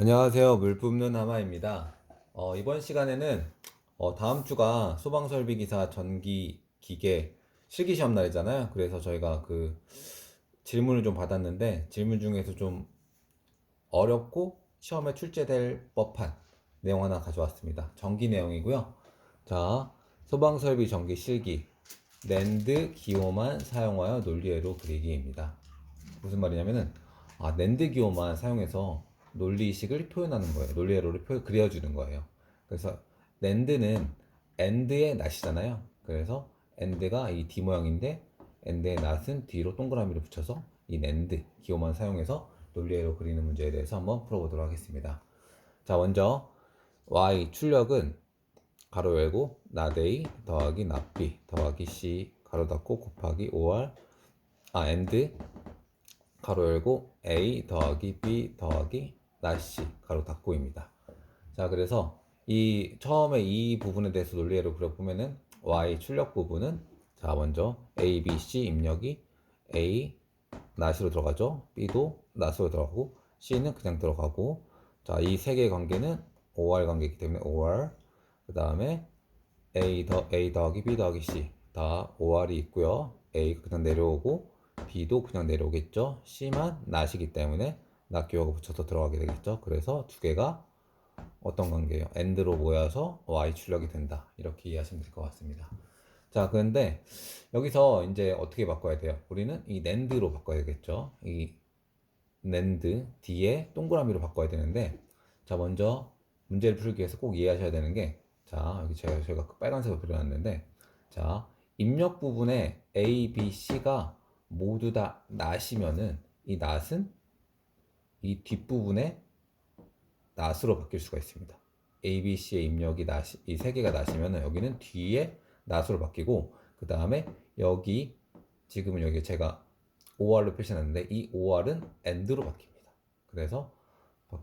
안녕하세요. 물 뿜는 하마입니다. 어, 이번 시간에는 어, 다음 주가 소방설비기사 전기 기계 실기 시험 날이잖아요. 그래서 저희가 그 질문을 좀 받았는데 질문 중에서 좀 어렵고 시험에 출제될 법한 내용 하나 가져왔습니다. 전기 내용이고요. 자, 소방설비 전기 실기 랜드 기호만 사용하여 논리회로 그리기입니다. 무슨 말이냐면은 아, 랜드 기호만 사용해서 논리식을 표현하는 거예요. 논리회로를 표, 그려주는 거예요. 그래서 랜드는 엔드의 낫이잖아요. 그래서 엔드가 이 D 모양인데 엔드의 낫은 뒤로 동그라미를 붙여서 이 랜드 기호만 사용해서 논리회로 그리는 문제에 대해서 한번 풀어보도록 하겠습니다. 자, 먼저 y 출력은 가로 열고 나데이 더하기 납비 더하기 c 가로 닫고 곱하기 5r 아 엔드 가로 열고 a 더하기 b 더하기 나시 가로 닫고입니다. 자 그래서 이 처음에 이 부분에 대해서 논리로 그려보면은 y 출력 부분은 자 먼저 a, b, c 입력이 a 나시로 들어가죠. b도 나시로 들어가고 c는 그냥 들어가고 자 이 세 개의 관계는 OR 관계이기 때문에 OR 그 다음에 A 더 A 더하기 B 더하기 C 다 OR이 있고요. A 그냥 내려오고 B도 그냥 내려오겠죠. C만 낫이기 때문에 낫 기호가 붙여서 들어가게 되겠죠. 그래서 두 개가 어떤 관계예요? AND로 모여서 Y 출력이 된다. 이렇게 이해하시면 될 것 같습니다. 자, 그런데 여기서 이제 어떻게 바꿔야 돼요? 우리는 이 NAND로 바꿔야 되겠죠. 이 NAND 뒤에 동그라미로 바꿔야 되는데 자, 먼저 문제를 풀기 위해서 꼭 이해하셔야 되는 게 자, 여기 제가 저희가 그 빨간색으로 그려놨는데 자, 입력 부분에 A, B, C가 모두 다 낫이면은 이 낫은 이 뒷부분에 낫으로 바뀔 수가 있습니다. A, B, C의 입력이 낫이 이세 개가 낫이면은 여기는 뒤에 낫으로 바뀌고 그 다음에 여기 지금은 여기 제가 OR로 표시했는데 이 OR은 AND로 바뀝니다. 그래서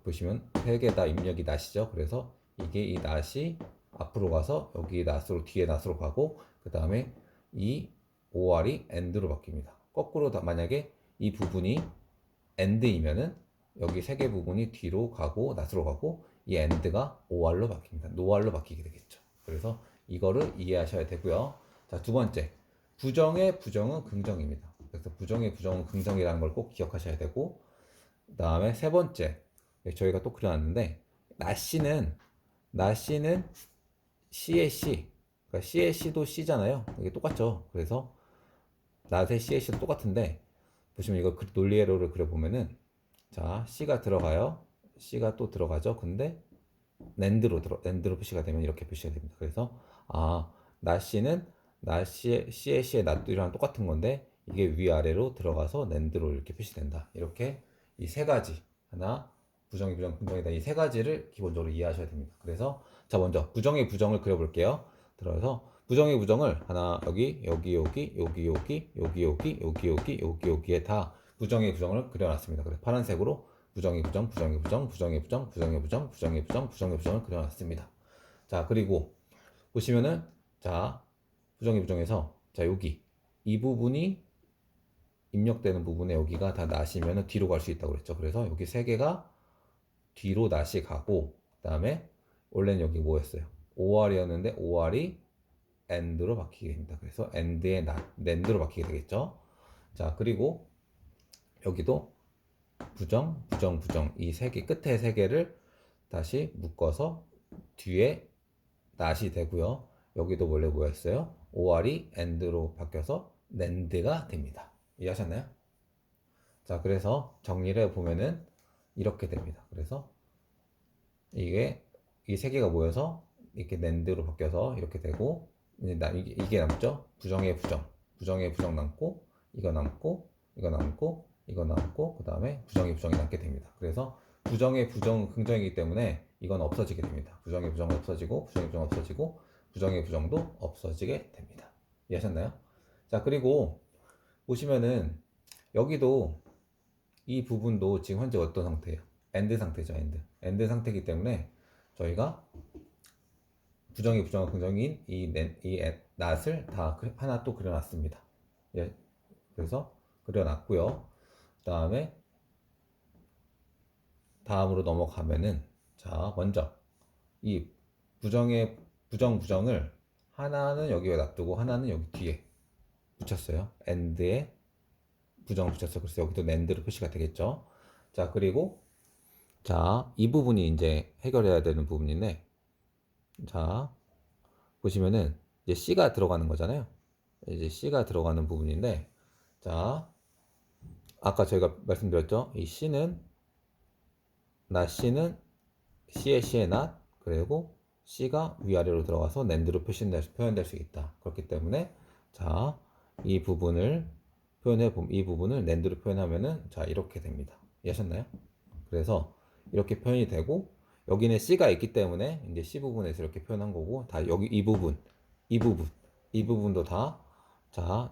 보시면 세 개 다 입력이 낫이죠. 그래서 이게 이 낫이 앞으로 가서 여기 낫으로 뒤에 낫으로 가고 그 다음에 이 OR이 AND로 바뀝니다. 거꾸로 다 만약에 이 부분이 AND이면은 여기 세 개 부분이 뒤로 가고 낫으로 가고 이 AND가 OR로 바뀝니다. NOR로 바뀌게 되겠죠. 그래서 이거를 이해하셔야 되고요. 자, 두 번째. 부정의 부정은 긍정입니다. 그래서 부정의 부정은 긍정이라는 걸 꼭 기억하셔야 되고 그 다음에 세 번째. 저희가 또 그려놨는데 나씨는 나씨는 C의 C 그러니까 C의 C도 C잖아요 이게 똑같죠 그래서 낫의 C의 C도 똑같은데 보시면 이거 그 논리에로를 그려보면은 자 C가 들어가요 C가 또 들어가죠 근데 랜드로 들어 랜드로 표시가 되면 이렇게 표시가 됩니다 그래서 아 나씨는 나씨의 C의 C의 낫들이랑 똑같은 건데 이게 위아래로 들어가서 랜드로 이렇게 표시된다 이렇게 이 세 가지 하나 부정의 부정, 긍정이다. 이 세 가지를 기본적으로 이해하셔야 됩니다. 그래서 자 먼저 부정의 부정을 그려볼게요. 들어서 부정의 부정을 하나 여기 여기 여기 여기 여기 여기 여기 여기 여기 여기에 다 부정의 부정을 그려놨습니다. 그래서 파란색으로 부정의 부정, 부정의 부정, 부정의 부정, 부정의 부정, 부정의 부정, 부정의 부정을 그려놨습니다. 자 그리고 보시면은 자 부정의 부정에서 자 여기 이 부분이 입력되는 부분에 여기가 다 나시면은 뒤로 갈 수 있다고 그랬죠. 그래서 여기 세 개가 뒤로 다시 가고 그다음에 원래는 여기 뭐였어요? OR이었는데 OR이 AND로 바뀌게 됩니다. 그래서 AND의 나, NAND로 바뀌게 되겠죠. 자 그리고 여기도 부정, 부정, 부정 이 세 개 끝에 세 개를 다시 묶어서 뒤에 낫이 되고요. 여기도 원래 뭐였어요? OR이 AND로 바뀌어서 NAND가 됩니다. 이해하셨나요? 자 그래서 정리를 해보면은 이렇게 됩니다. 그래서 이게 이 세 개가 모여서 이렇게 랜드로 바뀌어서 이렇게 되고 이제 나, 이게, 이게 남죠. 부정의 부정, 부정의 부정 남고 이거 남고 이거 남고 이거 남고 그 다음에 부정의 부정이 남게 됩니다. 그래서 부정의 부정은 긍정이기 때문에 이건 없어지게 됩니다. 부정의 부정은 없어지고 부정의 부정 없어지고 부정의 부정도 없어지게 됩니다. 이해하셨나요? 자 그리고 보시면은 여기도 이 부분도 지금 현재 어떤 상태예요? 엔드 상태죠, 엔드. 엔드 상태이기 때문에 저희가 부정이 부정과 긍정인 이, 넷, 이 에- 낫을 다 그- 하나 또 그려놨습니다. 예, 그래서 그려놨고요. 그 다음에 다음으로 넘어가면은 자 먼저 이 부정의 부정 부정을 하나는 여기에 놔두고 하나는 여기 뒤에 붙였어요. end에 부정을 붙였어요. 그래서 여기도 end로 표시가 되겠죠. 자 그리고 자 이 부분이 이제 해결해야 되는 부분인데 자 보시면은 이제 C가 들어가는 거잖아요. 이제 C가 들어가는 부분인데 자 아까 저희가 말씀드렸죠. 이 C는 나 C는 C의 C의 not 그리고 C가 위아래로 들어가서 낸드로 표시될 수- 표현될 수 있다. 그렇기 때문에 자 이 부분을 표현해 봄이 부분을 낸드로 표현하면은 자 이렇게 됩니다. 이해하셨나요? 그래서 이렇게 표현이 되고 여기는 C가 있기 때문에 이제 C 부분에서 이렇게 표현한 거고 다 여기 이 부분 이 부분 이 부분도 다자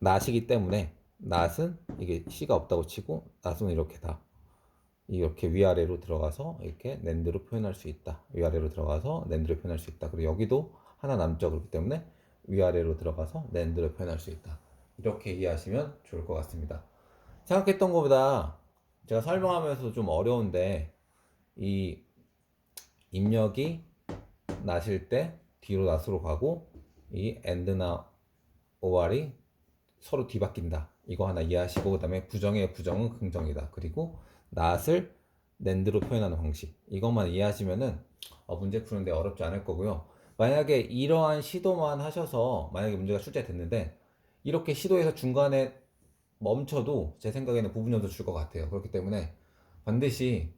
낫이기 때문에 낫은 이게 C가 없다고 치고 낫은 이렇게 다 이렇게 위아래로 들어가서 이렇게 낸드로 표현할 수 있다. 위아래로 들어가서 낸드로 표현할 수 있다. 그리고 여기도 하나 남죠. 그렇기 때문에 위아래로 들어가서 낸드로 표현할 수 있다. 이렇게 이해하시면 좋을 것 같습니다. 생각했던 것보다 제가 설명하면서 좀 어려운데 이 입력이 나실 때 뒤로 낫으로 가고 이 end나 or이 서로 뒤바뀐다. 이거 하나 이해하시고 그다음에 부정의 부정은 긍정이다. 그리고 not을 낸드로 표현하는 방식 이것만 이해하시면은 어, 문제 푸는데 어렵지 않을 거고요. 만약에 이러한 시도만 하셔서 만약에 문제가 출제됐는데 이렇게 시도해서 중간에 멈춰도 제 생각에는 부분 점수 줄 것 같아요. 그렇기 때문에 반드시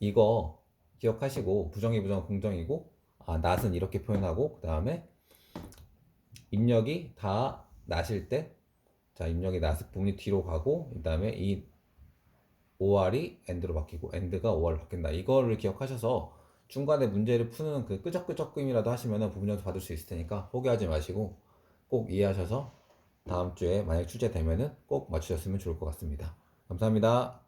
이거 기억하시고 부정이 부정 긍정이고 아 낫은 이렇게 표현하고 그 다음에 입력이 다 나실 때 자 입력이 나스 부분이 뒤로 가고 그 다음에 이 OR이 end로 바뀌고 end가 OR로 바뀐다. 이거를 기억하셔서 중간에 문제를 푸는 그 끄적끄적임이라도 하시면은 부분 점수 받을 수 있을 테니까 포기하지 마시고 꼭 이해하셔서 다음 주에 만약 출제되면은 꼭 맞추셨으면 좋을 것 같습니다. 감사합니다